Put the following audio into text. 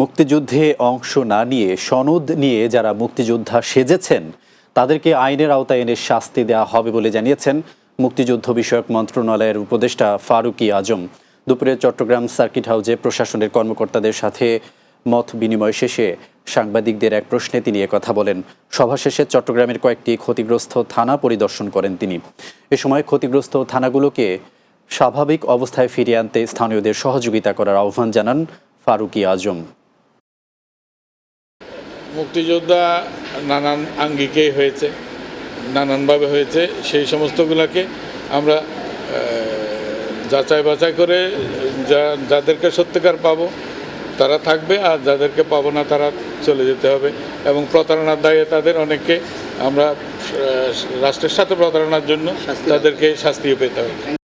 মুক্তিযুদ্ধে অংশ না নিয়ে, সনদ নিয়ে যারা মুক্তিযোদ্ধা সেজেছেন, তাদেরকে আইনের আওতায় এনে শাস্তি দেওয়া হবে বলে জানিয়েছেন মুক্তিযুদ্ধ বিষয়ক মন্ত্রণালয়ের উপদেষ্টা ফারুকি আজম। দুপুরে চট্টগ্রাম সার্কিট হাউসে প্রশাসনের কর্মকর্তাদের সাথে মত বিনিময় শেষে সাংবাদিকদের এক প্রশ্নে তিনি কথা বলেন। সভা শেষে চট্টগ্রামের কয়েকটি ক্ষতিগ্রস্ত থানা পরিদর্শন করেন তিনি। এ সময় ক্ষতিগ্রস্ত থানাগুলোকে স্বাভাবিক অবস্থায় ফিরিয়ে আনতে স্থানীয়দের সহযোগিতা করার আহ্বান জানান ফারুকি আজম। মুক্তিযোদ্ধা নানান আঙ্গিকে হয়েছে নানানভাবে হয়েছে। সেই সমস্তগুলোকে আমরা যাচাই বাছাই করে যা যাদেরকে সত্যিকার পাবো তারা থাকবে আর যাদেরকে পাবো না তারা চলে যেতে হবে। এবং প্রতারণার দায়ে তাদের অনেককে আমরা রাষ্ট্রের সাথে প্রতারণার জন্য তাদেরকে শাস্তিও পেতে হবে।